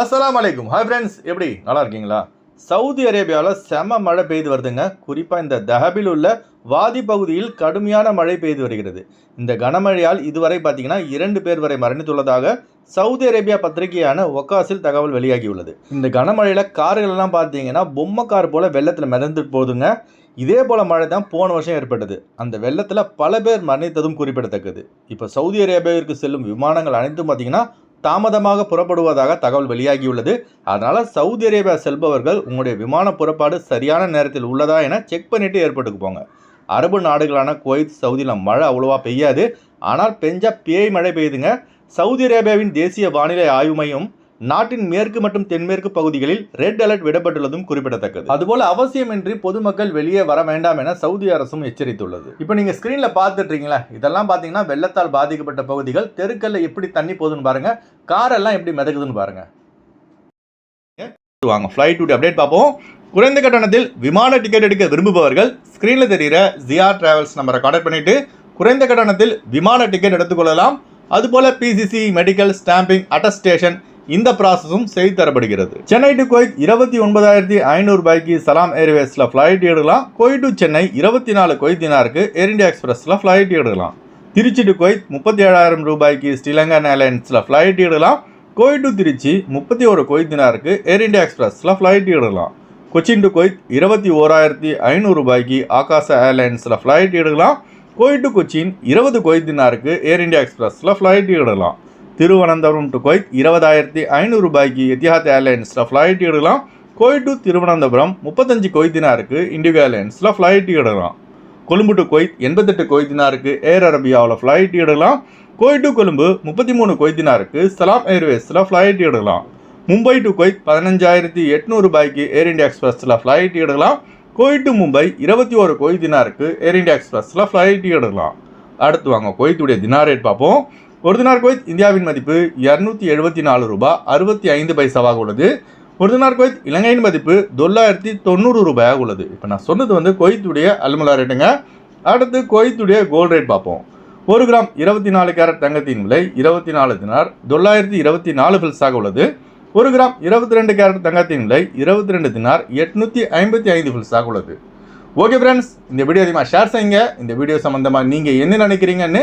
அஸ்லாம் வலைக்கும் hi friends எப்படி? நல்லா இருக்கீங்களா சவுதி அரேபியாவில் செம மழை பெய்து வருதுங்க. குறிப்பாக இந்த தஹபில் உள்ள வாதி பகுதியில் கடுமையான மழை பெய்து வருகிறது. இந்த கனமழையால் இதுவரை பார்த்தீங்கன்னா இரண்டு பேர் வரை மரணித்துள்ளதாக சவுதி அரேபியா பத்திரிகையான ஒக்காசில் தகவல் வெளியாகியுள்ளது. இந்த கனமழையில் கார்களெல்லாம் பார்த்தீங்கன்னா பொம்மை கார் போல் வெள்ளத்தில் மிதந்துட்டு போகுதுங்க. இதே போல் மழை தான் போன வருஷம் ஏற்பட்டது. அந்த வெள்ளத்தில் பல பேர் மரணித்ததும் குறிப்பிடத்தக்கது. இப்போ சவுதி அரேபியாவிற்கு செல்லும் விமானங்கள் அனைத்தும் பார்த்தீங்கன்னா தாமதமாக புறப்படுவதாக தகவல் வெளியாகியுள்ளது. அதனால் சவுதி அரேபியா செல்பவர்கள் உங்களுடைய விமான புறப்பாடு சரியான நேரத்தில் உள்ளதா என செக் பண்ணிட்டு ஏற்பட்டுக்கு போங்க. அரபு நாடுகளான குவைத் சவுதியில் மழை அவ்வளோவா பெய்யாது. ஆனால் பெஞ்சா பேய் மழை பெய்யுதுங்க. சவுதி அரேபியாவின் தேசிய வானிலை ஆய்வு மையம் நாட்டின் மேற்கு மற்றும் தென்மேற்கு பகுதிகளில் ரெட் அலர்ட் விடப்பட்டுள்ளதும் குறிப்பிடத்தக்கது. அதுபோல அவசியமின்றி பொதுமக்கள் வெளியே வர வேண்டாம் என சவுதி அரசும் எச்சரித்துள்ளது. இப்போ நீங்க ஸ்கிரீன்ல பார்த்துட்டு இருக்கீங்களா இதெல்லாம் பாத்தீங்கன்னா வெள்ளத்தால் பாதிக்கப்பட்ட பகுதிகள் தெருக்கல்ல எப்படி தண்ணி போகுதுன்னு பாருங்க காரெல்லாம் எப்படி மிதக்குதுன்னு பாருங்க. வாங்க ஃப்ளைட் டூட்டி அப்டேட் பார்ப்போம். குறைந்த கட்டணத்தில் விமான டிக்கெட் எடுக்க விரும்புபவர்கள் ஸ்க்ரீனில் தெரிகிற ஜிஆர் டிராவல்ஸ் நம்பரை கான்டாக்ட் பண்ணிட்டு குறைந்த கட்டணத்தில் விமான டிக்கெட் எடுத்துக்கொள்ளலாம். அதுபோல பிசிசி மெடிக்கல் ஸ்டாம்பிங் அட்டஸ்டேஷன் இந்த ப்ராசஸும் செய்து தரப்படுகிறது. சென்னை டு குவைத் இருபத்தி ஒன்பதாயிரத்தி ஐநூறு ரூபாய்க்கு சலாம் ஏர்வேஸில் ஃப்ளைட் எடுக்கலாம். குவைத் டு சென்னை இருபத்தி நாலு குவைத் தினாருக்கு ஏர் இந்தியா எக்ஸ்பிரஸில் ஃப்ளைட் எடுக்கலாம். திருச்சி டு கோயத் முப்பத்தி ஏழாயிரம் ரூபாய்க்கு ஸ்ரீலங்கன் ஏர்லைன்ஸில் ஃப்ளைட் எடுக்கலாம். குவைத் டு திருச்சி முப்பத்தி ஒரு கொய்தினாருக்கு தினாருக்கு ஏர் இந்தியா எக்ஸ்பிரஸில் ஃப்ளைட் எடுக்கலாம். கொச்சின் டு கொய்த் இருபத்தி ஓராயிரத்தி ஐநூறு ரூபாய்க்கு ஆகாச ஏர்லைன்ஸில் ஃப்ளைட் எடுக்கலாம். குவைத் டு கொச்சின் இருபது கொய்தினாருக்கு தினாருக்கு ஏர் இந்தியா எக்ஸ்பிரஸில் ஃப்ளைட் எடுக்கலாம். திருவனந்தபுரம் டு கோயத் இருபதாயிரத்தி ஐநூறு ரூபாய்க்கு எத்திஹாத் ஏர்லைன்ஸில் ஃப்ளைட் எடுக்கலாம். கோயட் டு திருவனந்தபுரம் முப்பத்தஞ்சு கொய்தினாருக்கு இண்டிகோ ஏர்லைன்ஸில் ஃப்ளைட் எடுக்கலாம். கொழும்பு டு கொய்த் எண்பத்தெட்டு கொய்தினாருக்கு ஏர் அரபியாவில் ஃப்ளைட் எடுக்கலாம். கோயட் டு கொழும்பு முப்பத்தி மூணு கொய்தினாருக்கு சலாம் ஏர்வேஸில் ஃப்ளைட் எடுக்கலாம். மும்பை டு கொய்த் பதினஞ்சாயிரத்தி எட்நூறு ரூபாய்க்கு ஏர் இண்டியா எக்ஸ்பிரஸில் ஃப்ளைட் எடுக்கலாம். கோயட் டு மும்பை இருபத்தி ஒரு கொய்தினாருக்கு ஏர் இண்டியா எக்ஸ்பிரஸில் ஃப்ளைட் எடுக்கலாம். அடுத்து வாங்க கொய்த்துடைய தினார் ரேட் பார்ப்போம். ஒரு தினார் குவைத் இந்தியாவின் மதிப்பு இரநூத்தி எழுபத்தி நாலு ரூபாய் அறுபத்தி ஐந்து பைசாவாக உள்ளது. ஒரு தினார் குவைத் இலங்கையின் மதிப்பு தொள்ளாயிரத்தி தொண்ணூறு ரூபாயாக உள்ளது. இப்போ நான் சொன்னது வந்து குவைத்துடைய அல்முலா ரேட்டுங்க அடுத்து குவைத்துடைய கோல்டு ரேட் பார்ப்போம். ஒரு கிராம் இருபத்தி நாலு கேரட் தங்கத்தின் விலை இருபத்தி நாலு தினார் தொள்ளாயிரத்தி இருபத்தி நாலு பில்ஸாக உள்ளது. ஒரு கிராம் இருபத்தி ரெண்டு கேரட் தங்கத்தின் விலை இருபத்தி ரெண்டு தினார் எட்நூற்றி ஐம்பத்தி ஐந்து பில்ஸாக உள்ளது. ஓகே ஃப்ரெண்ட்ஸ் இந்த வீடியோ அதிகமாக ஷேர் செய்யுங்க. இந்த வீடியோ சம்மந்தமாக நீங்கள் என்ன நினைக்கிறீங்கன்னு